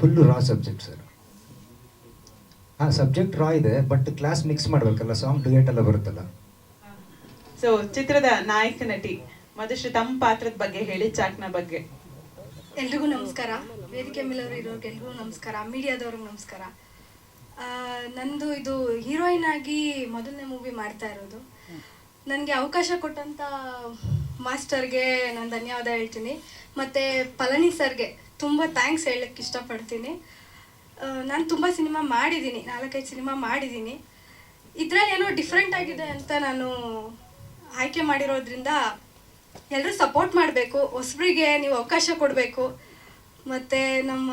Full raw subject sir. ಹಾಂ ಸಬ್ಜೆಕ್ಟ್ ರಾ ಇದೆ ಬಟ್ ಕ್ಲಾಸ್ ಮಿಕ್ಸ್ ಮಾಡಬೇಕಲ್ಲ ಸಾಂಗ್ ಡುಯೆಟ್ ಎಲ್ಲ ಬರುತ್ತಲ್ಲ. ಸೊ ಚಿತ್ರದ ನಾಯಕ ನಟಿ ಮಧುಶ್ರೀ ತಮ್ಮ ಪಾತ್ರದ ಬಗ್ಗೆ ಹೇಳಿ ಚಾಕ್ನ ಬಗ್ಗೆ. ಎಲ್ರಿಗೂ ನಮಸ್ಕಾರ. ವೇದಿಕೆ ಮೇಲವರು ಇರೋರ್ಗೆಲ್ರಿಗೂ ನಮಸ್ಕಾರ. ಮೀಡಿಯಾದವ್ರಿಗೆ ನಮಸ್ಕಾರ. ನಂದು ಇದು ಹೀರೋಯಿನ್ ಆಗಿ ಮೊದಲನೇ ಮೂವಿ ಮಾಡ್ತಾ ಇರೋದು. ನನಗೆ ಅವಕಾಶ ಕೊಟ್ಟಂತ ಮಾಸ್ಟರ್ಗೆ ನಾನು ಧನ್ಯವಾದ ಹೇಳ್ತೀನಿ. ಮತ್ತು ಪಳನಿ ಸರ್ಗೆ ತುಂಬ ಥ್ಯಾಂಕ್ಸ್ ಹೇಳಕ್ಕೆ ಇಷ್ಟಪಡ್ತೀನಿ. ನಾನು ತುಂಬ ಸಿನಿಮಾ ಮಾಡಿದ್ದೀನಿ, ನಾಲ್ಕೈದು ಸಿನಿಮಾ ಮಾಡಿದ್ದೀನಿ. ಇದ್ರಲ್ಲಿ ಏನೋ ಡಿಫ್ರೆಂಟ್ ಆಗಿದೆ ಅಂತ ನಾನು ಆಯ್ಕೆ ಮಾಡಿರೋದ್ರಿಂದ ಎಲ್ಲರೂ ಸಪೋರ್ಟ್ ಮಾಡಬೇಕು, ಹೊಸಬ್ರಿಗೆ ನೀವು ಅವಕಾಶ ಕೊಡಬೇಕು. ಮತ್ತು ನಮ್ಮ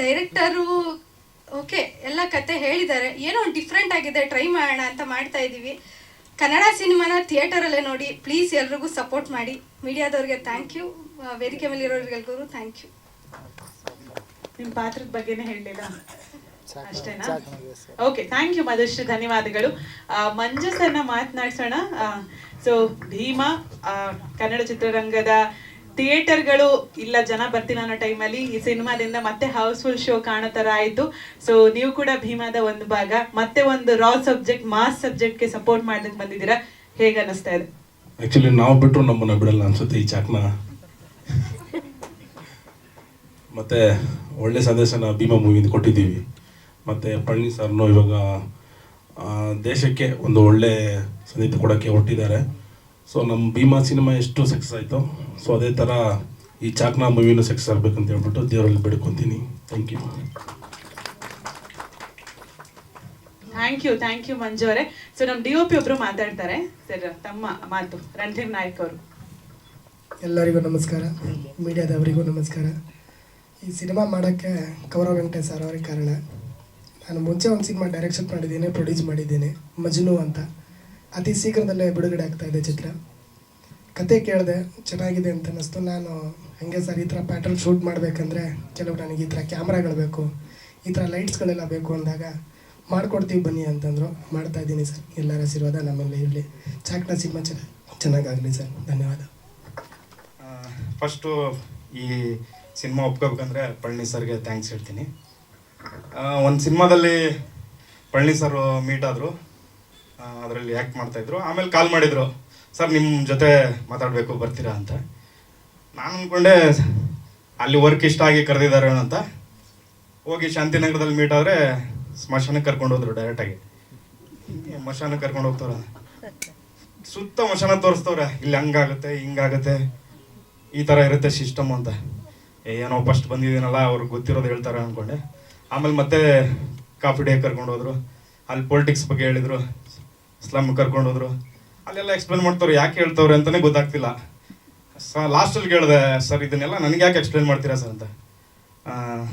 ಡೈರೆಕ್ಟರು ಓಕೆ ಎಲ್ಲ ಕತೆ ಹೇಳಿದ್ದಾರೆ. ಏನೋ ಒಂದು ಡಿಫ್ರೆಂಟ್ ಆಗಿದೆ ಟ್ರೈ ಮಾಡೋಣ ಅಂತ ಮಾಡ್ತಾ ಇದ್ದೀವಿ. ಕನ್ನಡ ಸಿನಿಮಾನ ಥಿಯೇಟರಲ್ಲೇ ನೋಡಿ ಪ್ಲೀಸ್ ಎಲ್ರಿಗೂ ಸಪೋರ್ಟ್ ಮಾಡಿ. ಮೀಡಿಯಾದವ್ರಿಗೆ ಥ್ಯಾಂಕ್ ಯು ವೇದಿಕೆ ಮೇಲೆ ಇರೋರಿಗೆಲ್ರಿಗೂ ಥ್ಯಾಂಕ್ ಯು ನಿಮ್ಮ ಪಾತ್ರದ ಬಗ್ಗೆನೇ ಹೇಳಲಿಲ್ಲ. ಅಷ್ಟೇನಾ? ಓಕೆ ಥ್ಯಾಂಕ್ ಯು ಮಧುಶ್ರೀ ಧನ್ಯವಾದಗಳು. ಆ, ಮಂಜು ಸರ್ನ ಮಾತನಾಡ್ಸೋಣ ಸೊ ಭೀಮಾ ಆ, ಕನ್ನಡ ಚಿತ್ರರಂಗದ ಥಿಯೇಟರ್ಗಳು ಇಲ್ಲ, ಜನ ಬರ್ತಿಲ್ಲ ಅನ್ನೋ ಟೈಮಲ್ಲಿ ಈ ಸಿನಿಮಾದಿಂದ ಮತ್ತೆ ಹೌಸ್ಫುಲ್ ಶೋ ಕಾಣೋ ಥರ ಆಯಿತು. ಸೊ ನೀವು ಕೂಡ ಭೀಮಾದ ಒಂದು ಭಾಗ, ಮತ್ತೆ ಒಂದು ರಾ ಸಬ್ಜೆಕ್ಟ್ ಮಾಸ್ ಸಬ್ಜೆಕ್ಟ್ಗೆ ಸಪೋರ್ಟ್ ಮಾಡ್ಲಿಕ್ಕೆ ಬಂದಿದ್ದೀರಾ? ಹೇಗೆ ಅನಿಸ್ತಾ ಇದೆ? ಆ್ಯಕ್ಚುಲಿ ನಾವು ಬಿಟ್ಟರು ನಮ್ಮನ್ನ ಬಿಡಲ್ಲ ಅನ್ಸುತ್ತೆ ಈ ಚಾಕ್ನ. ಮತ್ತೆ ಒಳ್ಳೆ ಸಂದೇಶನ ಭೀಮಾ ಮೂವಿಯಿಂದ ಕೊಟ್ಟಿದ್ದೀವಿ. ಮತ್ತು ಪಳನಿ ಸರ್ನು ಇವಾಗ ದೇಶಕ್ಕೆ ಒಂದು ಒಳ್ಳೆ ಸಂಗೀತ ಕೊಡೋಕ್ಕೆ ಹೊರಟಿದ್ದಾರೆ. ಸೊ ನಮ್ಮ ಭೀಮಾ ಸಿನಿಮಾ ಎಷ್ಟು ಸಕ್ಸಸ್ ಆಯಿತು. ಸೊ ಅದೇ ಥರ ಈ ಚಾಕ್ನಾ ಮೂವಿನೂ ಸಕ್ಸಸ್ ಆಗಬೇಕಂತ ಹೇಳ್ಬಿಟ್ಟು ದೇವರಲ್ಲಿ ಬೇಡ್ಕೊತೀನಿ. Thank you thank you thank you Manju ಅವರೇ. ಸೊ ನಮ್ಮ ಡಿ ಒ ಪಿ ಒಬ್ಬರು ಮಾತಾಡ್ತಾರೆ. ಸರ್ ತಮ್ಮ ಮಾತು. ರಣಧೀರ್ ನಾಯಕ್ ಅವರು. ಎಲ್ಲರಿಗೂ ನಮಸ್ಕಾರ. ಮೀಡಿಯಾದವರಿಗೂ ನಮಸ್ಕಾರ. ಈ ಸಿನಿಮಾ ಮಾಡೋಕ್ಕೆ ಕೌರವ್ ವೆಂಕಟೇಶ್ ಸರ್ ಅವರೇ ಕಾರಣ. ನಾನು ಮುಂಚೆ ಒಂದು ಸಿನಿಮಾ ಡೈರೆಕ್ಷನ್ ಮಾಡಿದ್ದೀನಿ ಪ್ರೊಡ್ಯೂಸ್ ಮಾಡಿದ್ದೀನಿ ಮಜ್ನು ಅಂತ. ಅತಿ ಶೀಘ್ರದಲ್ಲೇ ಬಿಡುಗಡೆ ಆಗ್ತಾ ಇದೆ ಚಿತ್ರ. ಕತೆ ಕೇಳಿದೆ ಚೆನ್ನಾಗಿದೆ ಅಂತ ಅನ್ನಿಸ್ತು. ನಾನು ಹಾಗೆ ಸರ್ ಈ ಥರ ಪ್ಯಾಟರ್ನ್ ಶೂಟ್ ಮಾಡಬೇಕಂದ್ರೆ ಕೆಲವು ನನಗೆ ಈ ಥರ ಕ್ಯಾಮ್ರಾಗಳು ಬೇಕು, ಈ ಥರ ಲೈಟ್ಸ್ಗಳೆಲ್ಲ ಬೇಕು ಅಂದಾಗ ಮಾಡ್ಕೊಡ್ತೀವಿ ಬನ್ನಿ ಅಂತಂದರು. ಮಾಡ್ತಾ ಇದ್ದೀನಿ ಸರ್. ಎಲ್ಲರ ಆಶೀರ್ವಾದ ನಮ್ಮಲ್ಲಿ ಇರಲಿ. ಚಾಕ್ನ ಸಿನಿಮಾ ಚೆನ್ನಾಗಿ ಚೆನ್ನಾಗಾಗಲಿ ಸರ್. ಧನ್ಯವಾದ. ಫಸ್ಟು ಈ ಸಿನಿಮಾ ಒಪ್ಕೋಬೇಕಂದ್ರೆ ಪಳನಿ ಸರ್ಗೆ ಥ್ಯಾಂಕ್ಸ್ ಹೇಳ್ತೀನಿ. ಒಂದು ಸಿನಿಮಾದಲ್ಲಿ ಪಳನಿ ಸರ್ ಮೀಟ್ ಆದರು. ಅದರಲ್ಲಿ ಆ್ಯಕ್ಟ್ ಮಾಡ್ತಾಯಿದ್ರು ಆಮೇಲೆ ಕಾಲ್ ಮಾಡಿದರು. ಸರ್ ನಿಮ್ಮ ಜೊತೆ ಮಾತಾಡಬೇಕು, ಬರ್ತೀರಾ? ಅಂತ. ನಾನು ಅಂದ್ಕೊಂಡೆ ಅಲ್ಲಿ ವರ್ಕ್ ಇಷ್ಟ ಆಗಿ ಕರೆದಿದ್ದಾರೆ ಅಂತ. ಹೋಗಿ ಶಾಂತಿನಗರದಲ್ಲಿ ಮೀಟ್ ಆದರೆ ಸ್ಮಶಾನಕ್ಕೆ ಕರ್ಕೊಂಡು ಹೋದ್ರು ಡೈರೆಕ್ಟಾಗಿ ಮಶಾನಕ್ಕೆ ಕರ್ಕೊಂಡು ಹೋಗ್ತಾರ ಸುತ್ತ ಮಶಾನ ತೋರಿಸ್ತವ್ರೆ. ಇಲ್ಲಿ ಹಂಗಾಗುತ್ತೆ, ಹಿಂಗಾಗುತ್ತೆ. ಈ ಥರ ಇರುತ್ತೆ ಸಿಸ್ಟಮ್ ಅಂತ. ಏನೋ ಫಸ್ಟ್ ಬಂದಿದ್ದೀನಲ್ಲ ಅವ್ರಿಗೆ ಗೊತ್ತಿರೋದು ಹೇಳ್ತಾರೆ ಅಂದ್ಕೊಂಡೆ ಆಮೇಲೆ ಮತ್ತೆ ಕಾಫಿ ಡೇ ಕರ್ಕೊಂಡು ಹೋದ್ರು. ಅಲ್ಲಿ ಪೊಲಿಟಿಕ್ಸ್ ಬಗ್ಗೆ ಹೇಳಿದ್ರು. ಸ್ಲಮ್ ಕರ್ಕೊಂಡು ಹೋದ್ರು. ಅಲ್ಲೆಲ್ಲ ಎಕ್ಸ್ಪ್ಲೇನ್ ಮಾಡ್ತಾರೆ, ಯಾಕೆ ಹೇಳ್ತವ್ರೆ ಅಂತಲೇ ಗೊತ್ತಾಗ್ತಿಲ್ಲ. ಸ ಲಾಸ್ಟಲ್ಲಿ ಕೇಳಿದೆ, ಸರ್, ಇದನ್ನೆಲ್ಲ ನನಗೆ ಯಾಕೆ ಎಕ್ಸ್ಪ್ಲೇನ್ ಮಾಡ್ತೀರಾ ಸರ್ ಅಂತ.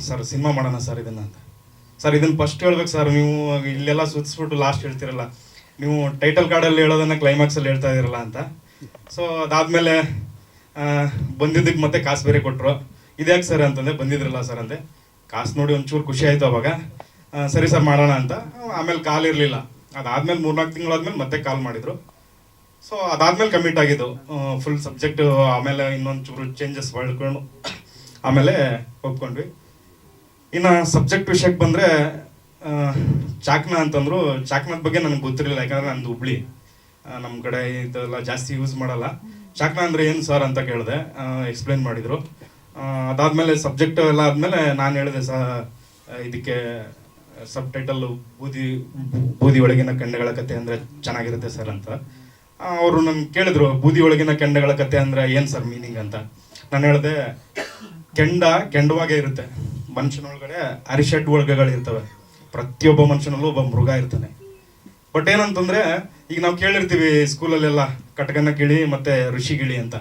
ಸರ್ ಸಿನಿಮಾ ಮಾಡೋಣ ಸರ್ ಇದನ್ನು ಅಂತ. ಸರ್ ಇದನ್ನು ಫಸ್ಟ್ ಹೇಳ್ಬೇಕು ಸರ್, ನೀವು ಇಲ್ಲೆಲ್ಲ ಸುತ್ತಿಸ್ಬಿಟ್ಟು ಲಾಸ್ಟ್ ಹೇಳ್ತಿರಲ್ಲ. ನೀವು ಟೈಟಲ್ ಕಾರ್ಡಲ್ಲಿ ಹೇಳೋದನ್ನ ಕ್ಲೈಮ್ಯಾಕ್ಸಲ್ಲಿ ಹೇಳ್ತಾ ಇದ್ದೀರಲ್ಲ ಅಂತ. ಸೊ ಅದಾದಮೇಲೆ ಬಂದಿದ್ದಕ್ಕೆ ಮತ್ತೆ ಕಾಸು ಬೇರೆ ಕೊಟ್ಟರು ಇದ್ಯಾಕೆ ಸರ್? ಅಂತಂದೆ, ಬಂದಿದ್ರಲ್ಲ ಸರ್ ಅಂದೆ. ಕಾಸು ನೋಡಿ ಒಂಚೂರು ಖುಷಿ ಆಯಿತು ಅವಾಗ. ಸರಿ ಸರ್, ಮಾಡೋಣ ಅಂತ. ಆಮೇಲೆ ಕಾಲ್ ಇರಲಿಲ್ಲ. ಅದಾದ್ಮೇಲೆ ಮೂರ್ನಾಲ್ಕು ತಿಂಗಳಾದ್ಮೇಲೆ ಮತ್ತೆ ಕಾಲ್ ಮಾಡಿದ್ರು. ಸೊ ಅದಾದ್ಮೇಲೆ ಕಮಿಟ್ ಆಗಿದ್ದು. ಫುಲ್ ಸಬ್ಜೆಕ್ಟ್ ಆಮೇಲೆ ಇನ್ನೊಂದು ಚೂರು ಚೇಂಜಸ್ ಮಾಡ್ಕೊಂಡು ಆಮೇಲೆ ಒಪ್ಕೊಂಡ್ವಿ ಇನ್ನು ಸಬ್ಜೆಕ್ಟ್ ವಿಷಯಕ್ಕೆ ಬಂದರೆ ಚಾಕ್ನ ಅಂತಂದ್ರು, ಚಾಕ್ನದ ಬಗ್ಗೆ ನನಗೆ ಗೊತ್ತಿರಲಿಲ್ಲ. ಯಾಕಂದ್ರೆ ನಂದು ಹುಬ್ಳಿ. ನಮ್ಮ ಕಡೆ ಇದೆಲ್ಲ ಜಾಸ್ತಿ ಯೂಸ್ ಮಾಡಲ್ಲ. ಚಾಕ್ನ ಅಂದರೆ ಏನು ಸರ್ ಅಂತ ಕೇಳಿದೆ. ಎಕ್ಸ್ಪ್ಲೇನ್ ಮಾಡಿದರು. ಅದಾದಮೇಲೆ ಸಬ್ಜೆಕ್ಟ್ ಎಲ್ಲ ಆದಮೇಲೆ ನಾನು ಹೇಳಿದೆ, ಸ, ಇದಕ್ಕೆ ಸಬ್ ಟೈಟಲ್ ಬೂದಿ ಬೂದಿ ಒಳಗಿನ ಕೆಂಡಗಳ ಕತೆ ಅಂದರೆ ಚೆನ್ನಾಗಿರುತ್ತೆ ಸರ್ ಅಂತ. ಅವರು ನನ್ ಕೇಳಿದ್ರು ಬೂದಿ ಒಳಗಿನ ಕೆಂಡಗಳ ಕತೆ ಅಂದ್ರೆ ಏನ್ ಸರ್ ಮೀನಿಂಗ್ ಅಂತ. ನಾನು ಹೇಳಿದೆ, ಕೆಂಡ ಕೆಂಡವಾಗೇ ಇರುತ್ತೆ. ಮನುಷ್ಯನೊಳಗಡೆ ಅರಿಷಡ್ ವರ್ಗಗಳಿರ್ತವೆ ಪ್ರತಿಯೊಬ್ಬ ಮನುಷ್ಯನಲ್ಲೂ ಒಬ್ಬ ಮೃಗ ಇರ್ತಾನೆ. ಬಟ್ ಏನಂತಂದ್ರೆ, ಈಗ ನಾವು ಕೇಳಿರ್ತೀವಿ ಸ್ಕೂಲಲ್ಲೆಲ್ಲ ಕಟಕನ ಮತ್ತೆ ಋಷಿ ಗಿಳಿ ಅಂತ.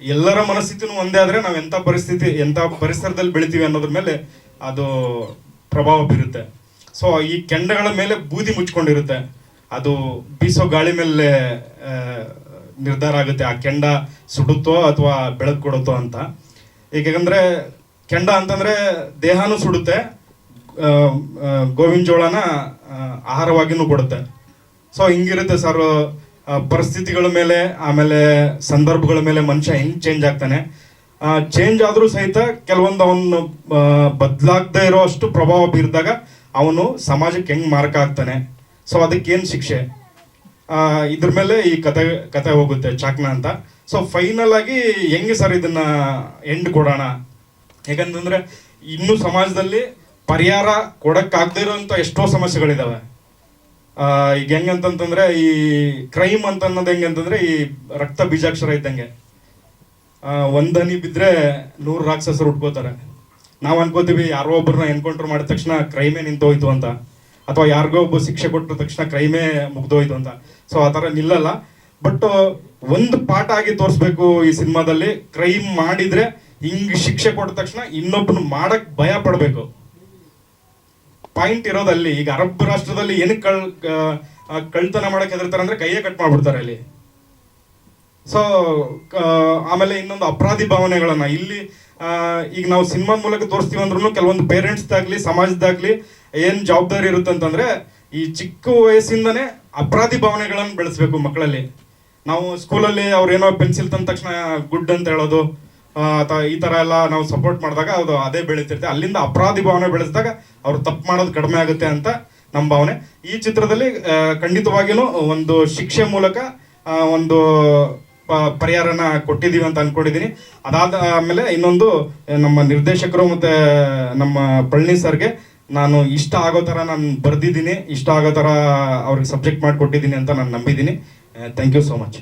ಎಲ್ಲರ ಮನಸ್ಥಿತಿನೂ ಒಂದೇ ಆದ್ರೆ ನಾವು ಎಂಥ ಪರಿಸ್ಥಿತಿ ಎಂಥ ಪರಿಸರದಲ್ಲಿ ಬೆಳಿತೀವಿ ಅನ್ನೋದ್ರ ಮೇಲೆ ಅದು ಪ್ರಭಾವ ಬೀರುತ್ತೆ ಸೊ ಈ ಕೆಂಡಗಳ ಮೇಲೆ ಬೂದಿ ಮುಚ್ಕೊಂಡಿರುತ್ತೆ. ಅದು ಬೀಸೋ ಗಾಳಿ ಮೇಲೆ ನಿರ್ಧಾರ ಆಗುತ್ತೆ. ಆ ಕೆಂಡ ಸುಡುತ್ತೋ ಅಥವಾ ಬೆಳಕು ಕೊಡುತ್ತೋ ಅಂತ. ಏಕೆಂದ್ರೆ ಕೆಂಡ ಅಂತಂದ್ರೆ ದೇಹನೂ ಸುಡುತ್ತೆ ಗೋವಿನ ಜೋಳನ ಆಹಾರವಾಗಿನೂ ಕೊಡುತ್ತೆ. ಸೊ ಹಿಂಗಿರುತ್ತೆ ಸರ್ ಪರಿಸ್ಥಿತಿಗಳ ಮೇಲೆ, ಆಮೇಲೆ ಸಂದರ್ಭಗಳ ಮೇಲೆ ಮನುಷ್ಯ ಹೆಂಗೆ ಚೇಂಜ್ ಆಗ್ತಾನೆ? ಚೇಂಜ್ ಆದರೂ ಸಹಿತ ಕೆಲವೊಂದು ಅವನು ಬದಲಾಗದೇ ಇರೋ ಅಷ್ಟು ಪ್ರಭಾವ ಬೀರಿದಾಗ ಅವನು ಸಮಾಜಕ್ಕೆ ಹೆಂಗ್ ಮಾರ್ಕ್ ಆಗ್ತಾನೆ? ಸೊ ಅದಕ್ಕೇನು ಶಿಕ್ಷೆ? ಇದ್ರ ಮೇಲೆ ಈ ಕತೆ ಕತೆ ಹೋಗುತ್ತೆ ಚಾಕ್ನ ಅಂತ. ಸೊ ಫೈನಲ್ ಆಗಿ ಹೆಂಗೆ ಸರ್ ಇದನ್ನ ಎಂಡ್ ಕೊಡೋಣ? ಯಾಕಂತಂದ್ರೆ ಇನ್ನು ಸಮಾಜದಲ್ಲಿ ಪರಿಹಾರ ಕೊಡಕ್ಕಾಗದೇ ಇರೋಂಥ ಎಷ್ಟೋ ಸಮಸ್ಯೆಗಳಿದಾವೆ. ಈಗ ಹೆಂಗಂತಂತಂದ್ರೆ ಈ ಕ್ರೈಮ್ ಅಂತ ಅನ್ನೋದು ಹೆಂಗಂತಂದ್ರೆ ಈ ರಕ್ತ ಬೀಜಾಕ್ಷರ ಇದ್ದಂಗೆ. ಆ, ಬಿದ್ದರೆ ನೂರು ರಾಕ್ಷಸರು ಉಟ್ಕೋತಾರೆ. ನಾವು ಅನ್ಕೋತೀವಿ ಯಾರೋ ಒಬ್ಬರನ್ನ ಎನ್ಕೌಂಟರ್ ಮಾಡಿದ ತಕ್ಷಣ ಕ್ರೈಮೇ ನಿಂತೋಯ್ತು ಅಂತ. ಅಥವಾ ಯಾರಿಗೋ ಒಬ್ಬ ಶಿಕ್ಷೆ ಕೊಟ್ಟ ತಕ್ಷಣ ಕ್ರೈಮೇ ಮುಗ್ದೋಯ್ತು ಅಂತ. ಸೊ ಆ ಥರ ನಿಲ್ಲಲ್ಲ. ಬಟ್ ಒಂದು ಪಾಠ ಆಗಿ ತೋರಿಸ್ಬೇಕು ಈ ಸಿನಿಮಾದಲ್ಲಿ. ಕ್ರೈಮ್ ಮಾಡಿದ್ರೆ ಹಿಂಗೆ ಶಿಕ್ಷೆ ಕೊಟ್ಟ ತಕ್ಷಣ ಇನ್ನೊಬ್ಬನ ಮಾಡಕ್ ಭಯ ಪಡಬೇಕು. ಪಾಯಿಂಟ್ ಇರೋದಲ್ಲಿ ಈಗ ಅರಬ್ ರಾಷ್ಟ್ರದಲ್ಲಿ ಏನಕ್ಕೆ ಕಳ್ ಕಳ್ತನ ಮಾಡಕ್ಕೆ ಹೆದರ್ತಾರೆ ಅಂದ್ರೆ ಕೈಯೇ ಕಟ್ ಮಾಡ್ಬಿಡ್ತಾರೆ ಅಲ್ಲಿ. ಸೊ ಆಮೇಲೆ ಇನ್ನೊಂದು ಅಪರಾಧಿ ಭಾವನೆಗಳನ್ನ. ಇಲ್ಲಿ ಈಗ ನಾವು ಸಿನಿಮಾ ಮೂಲಕ ತೋರಿಸ್ತೀವಿ ಅಂದ್ರೂ ಕೆಲವೊಂದು ಪೇರೆಂಟ್ಸ್ದಾಗ್ಲಿ, ಸಮಾಜದಾಗ್ಲಿ ಏನ್ ಜವಾಬ್ದಾರಿ ಇರುತ್ತೆ ಅಂತಂದ್ರೆ, ಈ ಚಿಕ್ಕ ವಯಸ್ಸಿಂದನೇ ಅಪರಾಧಿ ಭಾವನೆಗಳನ್ನು ಬೆಳೆಸ್ಬೇಕು ಮಕ್ಕಳಲ್ಲಿ. ನಾವು ಸ್ಕೂಲಲ್ಲಿ ಅವ್ರು ಏನೋ ಪೆನ್ಸಿಲ್ ತಂದ ತಕ್ಷಣ ಗುಡ್ ಅಂತ ಹೇಳೋದು ಅಥವಾ ಈ ತರ ಎಲ್ಲ ನಾವು ಸಪೋರ್ಟ್ ಮಾಡಿದಾಗ ಅದು ಅದೇ ಬೆಳೀತಿರ್ತೀವಿ ಅಲ್ಲಿಂದ ಅಪರಾಧಿ ಭಾವನೆ ಬೆಳೆಸಿದಾಗ ಅವ್ರು ತಪ್ಪು ಮಾಡೋದು ಕಡಿಮೆ ಆಗುತ್ತೆ ಅಂತ ನಮ್ಮ ಭಾವನೆ. ಈ ಚಿತ್ರದಲ್ಲಿ ಖಂಡಿತವಾಗಿಯೂ ಒಂದು ಶಿಕ್ಷೆ ಮೂಲಕ ಒಂದು ಪರಿಹಾರನ ಕೊಟ್ಟಿದ್ದೀವಿ ಅಂತ ಅನ್ಕೊಂಡಿದ್ದೀನಿ. ಅದಾದ ಆಮೇಲೆ ಇನ್ನೊಂದು ನಮ್ಮ ನಿರ್ದೇಶಕರು ಮತ್ತೆ, ನಮ್ಮ ಪಳನಿ ಸರ್ಗೆ ನಾನು ಇಷ್ಟ ಆಗೋ ಥರ ನಾನು ಬರೆದಿದ್ದೀನಿ, ಇಷ್ಟ ಆಗೋ ಥರ ಅವ್ರಿಗೆ ಸಬ್ಜೆಕ್ಟ್ ಮಾಡಿಕೊಟ್ಟಿದ್ದೀನಿ ಅಂತ ನಾನು ನಂಬಿದ್ದೀನಿ. Thank you so much